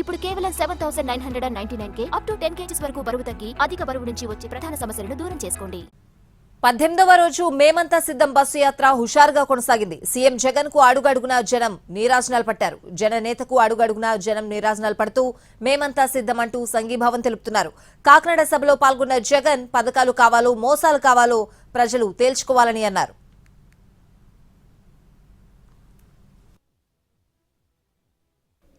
ఇప్పుడు కేవలం seven thousand nine hundred and ninety nine K up to ten KGs వరకు బరువు తగ్గి అధిక బరువు నుంచి వచ్చే ప్రధాన సమస్యలను దూరం చేసుకోండి. పద్దెనిమిదవ రోజు మేమంతా సిద్ధం బస్సు యాత్ర హుషారుగా కొనసాగింది. సీఎం జగన్కు అడుగడుగునా జనం నీరాజనాలు పట్టారు. జన నేతకు అడుగడుగునా జనం నీరాజనాలు పడుతూ మేమంతా సిద్ధం అంటూ సంఘీభావం తెలుపుతున్నారు. కాకినాడ సభలో పాల్గొన్న జగన్ పథకాలు కావాలో మోసాలు కావాలో ప్రజలు తేల్చుకోవాలని అన్నారు.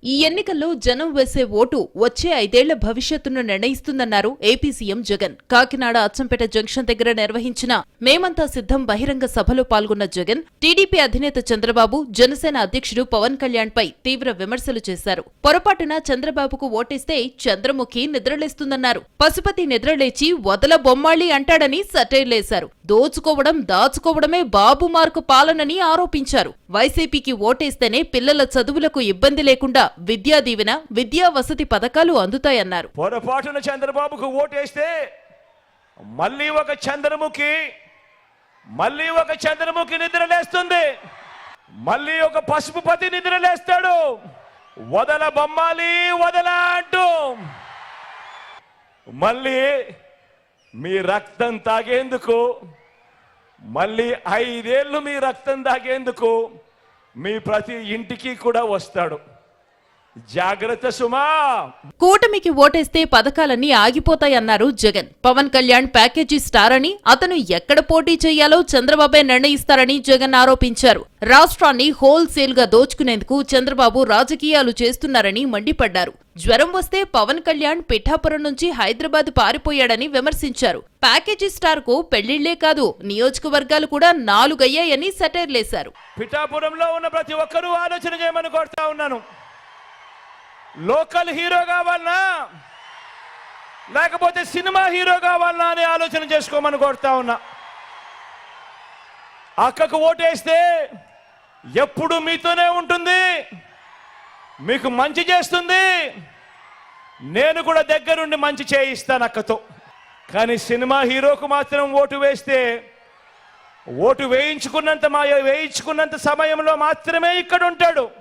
ఈ ఎన్నికల్లో జనం వేసే ఓటు వచ్చే ఐదేళ్ళ భవిష్యత్తును నిర్ణయిస్తుందన్నారు AP CM Jagan. Kakinada Atchampeta junction దగ్గర నిర్వహించిన మేమంతా సిద్ధం బహిరంగ సభలో పాల్గొన్న జగన్ టీడీపీ అధినేత చంద్రబాబు జనసేన అధ్యక్షుడు పవన్ కళ్యాణ్ పై తీవ్ర విమర్శలు చేశారు. పొరపాటున చంద్రబాబుకు ఓటేస్తే చంద్రముఖి నిద్రలేస్తుందన్నారు. పశుపతి నిద్రలేచి వదల బొమ్మాళి అంటాడని సటైర్లేశారు దోచుకోవడం దాచుకోవడమే బాబు మార్కు పాలనని ఆరోపించారు. వైసీపీకి ఓటేస్తేనే పిల్లల చదువులకు ఇబ్బంది లేకుండా విద్యా దీవెన విద్యా వసతి పథకాలు అందుతాయన్నారు. పొరపాటున చంద్రబాబుకు ఓటేస్తే మళ్ళీ ఒక చంద్రముఖి మళ్ళీ ఒక చంద్రముఖి నిద్ర లేస్తుంది. మళ్ళీ ఒక పసుపుపతి నిద్ర లేస్తాడు. వదల బొమ్మాలి వదల అంటూ. మళ్ళీ మీ రక్తం తాగేందుకు మళ్ళీ ఐదేళ్ళు మీ రక్తం తాగేందుకు మీ ప్రతి ఇంటికి కూడా వస్తాడు. జాగ్రత్త సుమా. కూటమికి ఓటేస్తే పథకాలన్నీ ఆగిపోతాయన్నారు జగన్. పవన్ కళ్యాణ్ ప్యాకేజీ స్టార్ అని అతను ఎక్కడ పోటీ చేయాలో చంద్రబాబే నిర్ణయిస్తారని జగన్ ఆరోపించారు. రాష్ట్రాన్ని హోల్సేల్గా దోచుకునేందుకు చంద్రబాబు రాజకీయాలు చేస్తున్నారని మండిపడ్డారు. జ్వరం వస్తే పవన్ కళ్యాణ్ పిఠాపురం నుంచి హైదరాబాద్ పారిపోయాడని విమర్శించారు. ప్యాకేజీ స్టార్కు పెళ్ళిళ్ళే కాదు నియోజకవర్గాలు కూడా నాలుగయ్యాయని సెటైర్లేశారు. పిఠాపురంలో ఉన్న ప్రతి ఒక్కరూ ఆలోచన చేయమని కోరుతా ఉన్నాను. లోకల్ హీరో కావాలనా? లేకపోతే సినిమా హీరో కావాలనా అనే ఆలోచన చేసుకోమని కోరుతా ఉన్నా. అక్కకు ఓటేస్తే ఎప్పుడు మీతోనే ఉంటుంది. మీకు మంచి చేస్తుంది. నేను కూడా దగ్గరుండి మంచి చేయిస్తాను అక్కతో. కానీ సినిమా హీరోకు మాత్రం ఓటు వేస్తే ఓటు వేయించుకున్నంత మా వేయించుకున్నంత సమయంలో మాత్రమే ఇక్కడ ఉంటాడు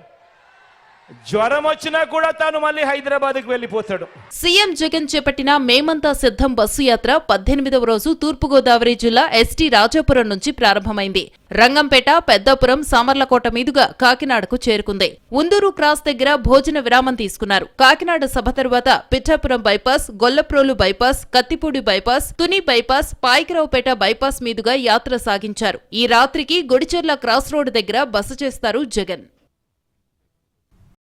జ్వరం వచ్చినా కూడా తాను మళ్ళీ హైదరాబాద్కి వెళ్ళిపోతాడు. సీఎం జగన్ చేపట్టిన మేమంతా సిద్ధం బస్సు యాత్ర పద్దెనిమిదవ రోజు తూర్పుగోదావరి జిల్లా ఎస్టీ రాజాపురం నుంచి ప్రారంభమైంది. రంగంపేట పెద్దాపురం సామర్లకోట మీదుగా కాకినాడకు చేరుకుంది. ఉందూరు క్రాస్ దగ్గర భోజన విరామం తీసుకున్నారు. కాకినాడ సభ తరువాత Pithapuram bypass Gollaprolu bypass Kathipudi bypass Tuni bypass Payakaraopeta bypass మీదుగా యాత్ర సాగించారు. ఈ రాత్రికి గుడిచెర్ల క్రాస్ రోడ్ దగ్గర బస చేస్తారు జగన్.